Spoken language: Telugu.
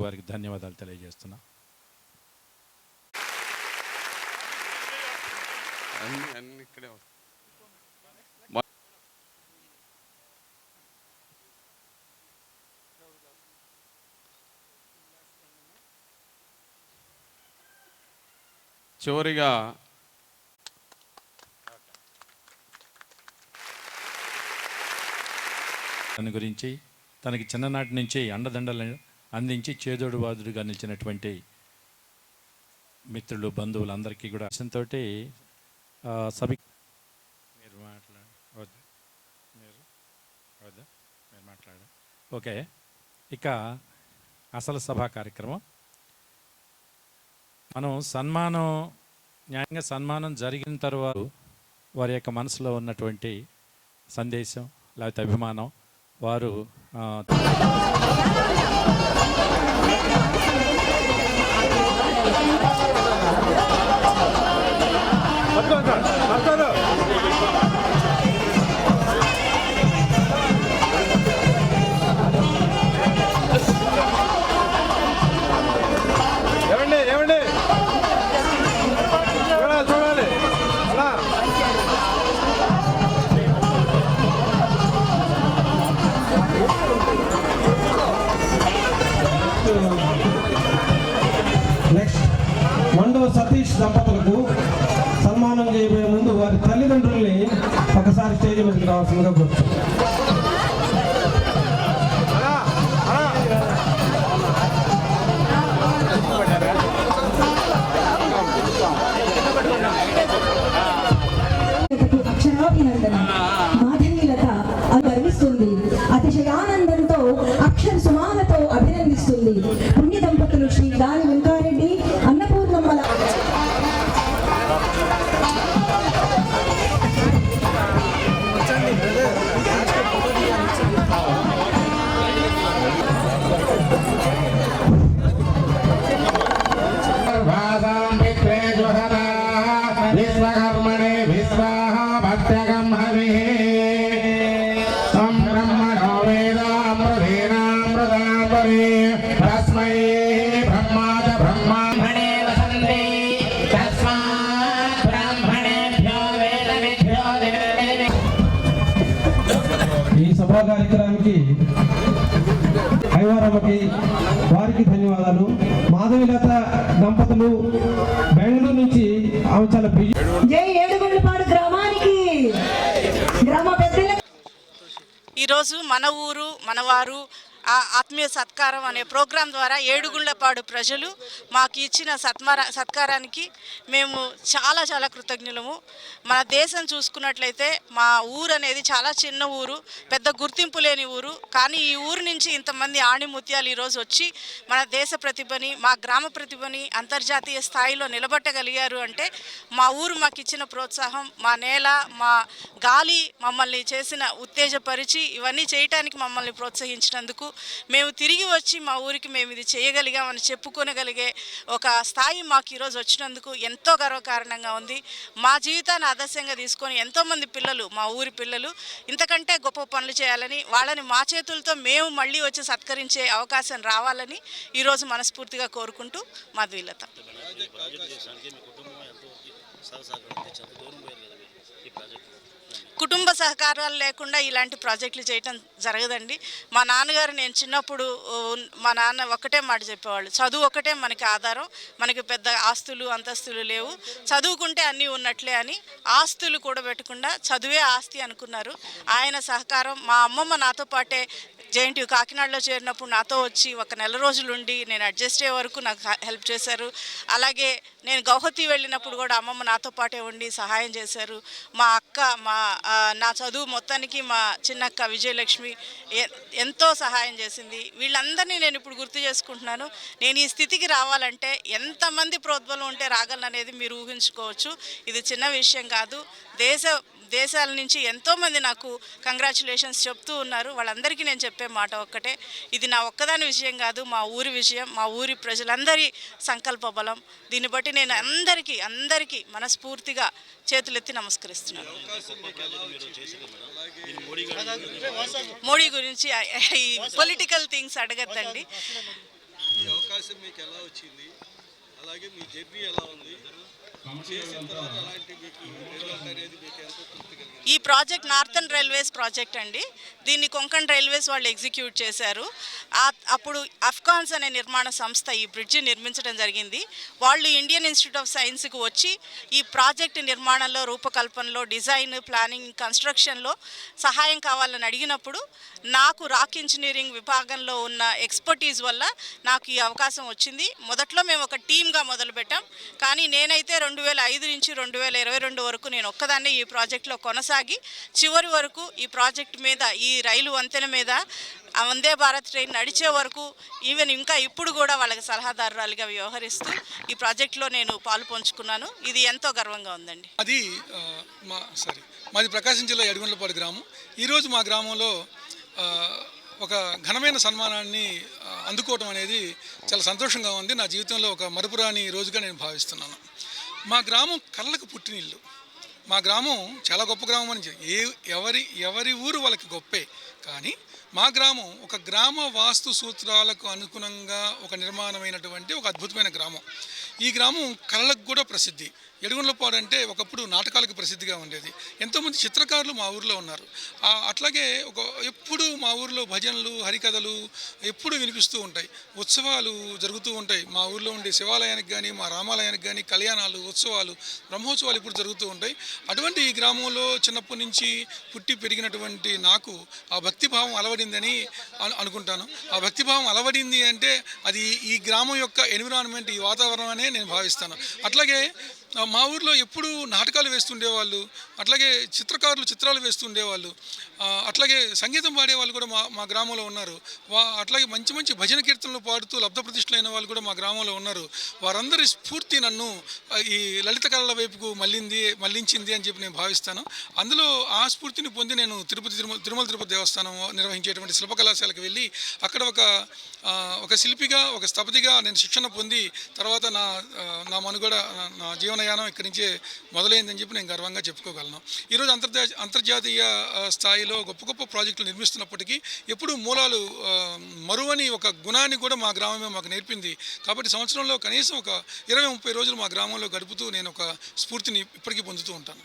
వారికి ధన్యవాదాలు తెలియజేస్తున్నా అన్ని అన్ని ఇక్కడే. చివరిగా తన గురించి తనకి చిన్ననాటి నుంచి అండదండలను అందించి చేదోడు వాదుడుగా నిలిచినటువంటి మిత్రులు బంధువులు అందరికీ కూడా సంతో సభ మీరు మాట్లాడ వద్దు. మీరు వద్దు. మీరు మాట్లాడ. ఓకే. ఇక అసలు సభా కార్యక్రమం. మనం సన్మానం న్యాయంగా సన్మానం జరిగిన తర్వాత వారి యొక్క మనసులో ఉన్నటువంటి సందేశం లేకపోతే అభిమానం వారు Oh, నెక్స్ట్ మండవ సతీష్ దంపతులకు సన్మానం చేయబోయే ముందు వారి తల్లిదండ్రుల్ని ఒకసారి స్టేజ్ మీదకి రావాల్సిందిగా కోరుతున్నాను অনুষ্ঠান కార్యక్రమానికి ఐవారమ్మకి వారికి ధన్యవాదాలు. మాధవీలత దంపతులు బెంగళూరు నుంచి ఆమె చాలా బిజీ గ్రామానికి. గ్రామ పెద్దల ఈరోజు మన ఊరు మనవారు ఆ ఆత్మీయ సత్కారం అనే ప్రోగ్రాం ద్వారా ఏడుగుండ్లపాడు ప్రజలు మాకు ఇచ్చిన సత్మార సత్కారానికి మేము చాలా చాలా కృతజ్ఞులము. మన దేశం చూసుకున్నట్లయితే మా ఊరు అనేది చాలా చిన్న ఊరు పెద్ద గుర్తింపు లేని ఊరు. కానీ ఈ ఊరు నుంచి ఇంతమంది ఆణిముత్యాలు ఈరోజు వచ్చి మన దేశ ప్రతిభని మా గ్రామ ప్రతిభని అంతర్జాతీయ స్థాయిలో నిలబెట్టగలిగారు అంటే మా ఊరు మాకు ఇచ్చిన ప్రోత్సాహం మా నేల మా గాలి మమ్మల్ని చేసిన ఉత్తేజపరిచి ఇవన్నీ చేయటానికి మమ్మల్ని ప్రోత్సహించినందుకు మేము తిరిగి వచ్చి మా ఊరికి మేము ఇది చేయగలిగామని చెప్పుకోనగలిగే ఒక స్థాయి మాకు ఈరోజు వచ్చినందుకు ఎంతో గర్వకారణంగా ఉంది. మా జీవితాన్ని ఆదర్శంగా తీసుకొని ఎంతోమంది పిల్లలు మా ఊరి పిల్లలు ఇంతకంటే గొప్ప పనులు చేయాలని వాళ్ళని మా చేతులతో మేము మళ్ళీ వచ్చి సత్కరించే అవకాశం రావాలని ఈరోజు మనస్ఫూర్తిగా కోరుకుంటూ మాధవీలత కుటుంబ సహకారాలు లేకుండా ఇలాంటి ప్రాజెక్టులు చేయటం జరగదండి. మా నాన్నగారు నేను చిన్నప్పుడు మా నాన్న ఒకటే మాట చెప్పేవాళ్ళు చదువు ఒకటే మనకి ఆధారం మనకి పెద్ద ఆస్తులు అంతస్తులు లేవు. చదువుకుంటే అన్నీ ఉన్నట్లే అని ఆస్తులు కూడా పెట్టకుండా చదువే ఆస్తి అనుకున్నారు. ఆయన సహకారం మా అమ్మమ్మ నాతో పాటే జేఎన్టీ కాకినాడలో చేరినప్పుడు నాతో వచ్చి ఒక నెల రోజులు ఉండి నేను అడ్జస్ట్ అయ్యే వరకు నాకు హె- హెల్ప్ చేశారు. అలాగే నేను గౌహతి వెళ్ళినప్పుడు కూడా అమ్మమ్మ నాతో పాటే ఉండి సహాయం చేశారు. మా అక్క మా నా చదువు మొత్తానికి మా చిన్నక్క విజయలక్ష్మి ఎ- ఎంతో సహాయం చేసింది. వీళ్ళందరినీ నేను ఇప్పుడు గుర్తు చేసుకుంటున్నాను. నేను ఈ స్థితికి రావాలంటే ఎంతమంది ప్రోద్బలం ఉంటే రాగలను అనేది మీరు ఊహించుకోవచ్చు. ఇది చిన్న విషయం కాదు. దేశ దేశాల నుంచి ఎంతోమంది నాకు కంగ్రాచులేషన్స్ చెప్తూ ఉన్నారు. వాళ్ళందరికీ నేను చెప్పే మాట ఒక్కటే. ఇది నా ఒక్కదాని విషయం కాదు మా ఊరి విషయం మా ఊరి ప్రజలందరి సంకల్ప బలం. దీన్ని బట్టి నేను అందరికీ అందరికీ మనస్ఫూర్తిగా చేతులెత్తి నమస్కరిస్తున్నాను. మోడీ గురించి ఈ పొలిటికల్ థింగ్స్ అడగద్దండి. అవకాశం మీకు ఎలా వచ్చింది? అలాగే మీ జర్నీ ఎలా ఉంది? ఈ ప్రాజెక్ట్ నార్థన్ రైల్వేస్ ప్రాజెక్ట్ అండి. దీన్ని కొంకణ్ రైల్వేస్ వాళ్ళు ఎగ్జిక్యూట్ చేశారు. అప్పుడు అఫ్ఘాన్స్ అనే నిర్మాణ సంస్థ ఈ బ్రిడ్జి నిర్మించడం జరిగింది. వాళ్ళు ఇండియన్ ఇన్స్టిట్యూట్ ఆఫ్ సైన్స్కి వచ్చి ఈ ప్రాజెక్ట్ నిర్మాణంలో రూపకల్పనలో డిజైన్ ప్లానింగ్ కన్స్ట్రక్షన్లో సహాయం కావాలని అడిగినప్పుడు నాకు రాక్ ఇంజనీరింగ్ విభాగంలో ఉన్న ఎక్స్పర్టీస్ వల్ల నాకు ఈ అవకాశం వచ్చింది. మొదట్లో మేము ఒక టీమ్గా మొదలుపెట్టాం. కానీ నేనైతే రెండు వేల ఐదు నుంచి రెండు వేల ఇరవై రెండు వరకు నేను ఒక్కదాన్నే ఈ ప్రాజెక్ట్లో కొనసాగి చివరి వరకు ఈ ప్రాజెక్ట్ మీద ఈ రైలు వంతెన మీద వందే భారత్ ట్రైన్ నడిచే వరకు ఈవెన్ ఇంకా ఇప్పుడు కూడా వాళ్ళకి సలహాదారురాలుగా వ్యవహరిస్తూ ఈ ప్రాజెక్ట్లో నేను పాలు పంచుకున్నాను. ఇది ఎంతో గర్వంగా ఉందండి. అది మా సారీ మాది ప్రకాశం జిల్లా ఎడుగుండ్లపాడు గ్రామం. ఈరోజు మా గ్రామంలో ఒక ఘనమైన సన్మానాన్ని అందుకోవటం అనేది చాలా సంతోషంగా ఉంది. నా జీవితంలో ఒక మరుపురాని రోజుగా నేను భావిస్తున్నాను. మా గ్రామం కళ్ళకు పుట్టినిల్లు మా గ్రామం చాలా గొప్ప గ్రామం అని ఏ ఎవరి ఎవరి ఊరు వాళ్ళకి గొప్పే. కానీ మా గ్రామం ఒక గ్రామ వాస్తు సూత్రాలకు అనుగుణంగా ఒక నిర్మాణమైనటువంటి ఒక అద్భుతమైన గ్రామం. ఈ గ్రామం కళలకు కూడా ప్రసిద్ధి. ఎడుగుండ్లపాడు అంటే ఒకప్పుడు నాటకాలకు ప్రసిద్ధిగా ఉండేది. ఎంతోమంది చిత్రకారులు మా ఊరిలో ఉన్నారు. అట్లాగే ఒక ఎప్పుడు మా ఊరిలో భజనలు హరికథలు ఎప్పుడు వినిపిస్తూ ఉంటాయి. ఉత్సవాలు జరుగుతూ ఉంటాయి. మా ఊరిలో ఉండే శివాలయానికి కానీ మా రామాలయానికి కానీ కళ్యాణాలు ఉత్సవాలు బ్రహ్మోత్సవాలు ఇప్పుడు జరుగుతూ ఉంటాయి. అటువంటి ఈ గ్రామంలో చిన్నప్పటి నుంచి పుట్టి పెరిగినటువంటి నాకు ఆ భక్తిభావం అలవడిందని అనుకుంటాను. ఆ భక్తిభావం అలవడింది అంటే అది ఈ గ్రామం యొక్క ఎన్విరాన్మెంట్ ఈ వాతావరణం అనే నేను భావిస్తాను. అట్లాగే మా ఊర్లో ఎప్పుడు నాటకాలు వేస్తుండేవాళ్ళు అట్లాగే చిత్రకారులు చిత్రాలు వేస్తుండేవాళ్ళు. అట్లాగే సంగీతం పాడేవాళ్ళు కూడా మా మా గ్రామంలో ఉన్నారు. వా అట్లాగే మంచి మంచి భజన కీర్తనలు పాడుతూ లబ్ధప్రతిష్ఠులైన వాళ్ళు కూడా మా గ్రామంలో ఉన్నారు. వారందరి స్ఫూర్తి నన్ను ఈ లలిత కళల వైపుకు మళ్ళింది మళ్ళించింది అని చెప్పి నేను భావిస్తాను. అందులో ఆ స్ఫూర్తిని పొంది నేను తిరుపతి తిరుమల తిరుమల తిరుపతి దేవస్థానం నిర్వహించేటువంటి శిల్పకళాశాలకు వెళ్ళి అక్కడ ఒక ఒక శిల్పిగా ఒక స్థపతిగా నేను శిక్షణ పొంది తర్వాత నా నా మనుగడ నా- నా ప్రయాణం ఇక్కడి నుంచే మొదలైందని చెప్పి నేను గర్వంగా చెప్పుకోగలను. ఈరోజు అంతర్జాతీయ అంతర్జాతీయ స్థాయిలో గొప్ప గొప్ప ప్రాజెక్టులు నిర్మిస్తున్నప్పటికీ ఎప్పుడు మూలాలు మరువని ఒక గుణాన్ని కూడా మా గ్రామమే మాకు నేర్పింది. కాబట్టి సంవత్సరంలో కనీసం ఒక ఇరవై ముప్పై రోజులు మా గ్రామంలో గడుపుతూ నేను ఒక స్ఫూర్తిని ఇప్పటికీ పొందుతూ ఉంటాను.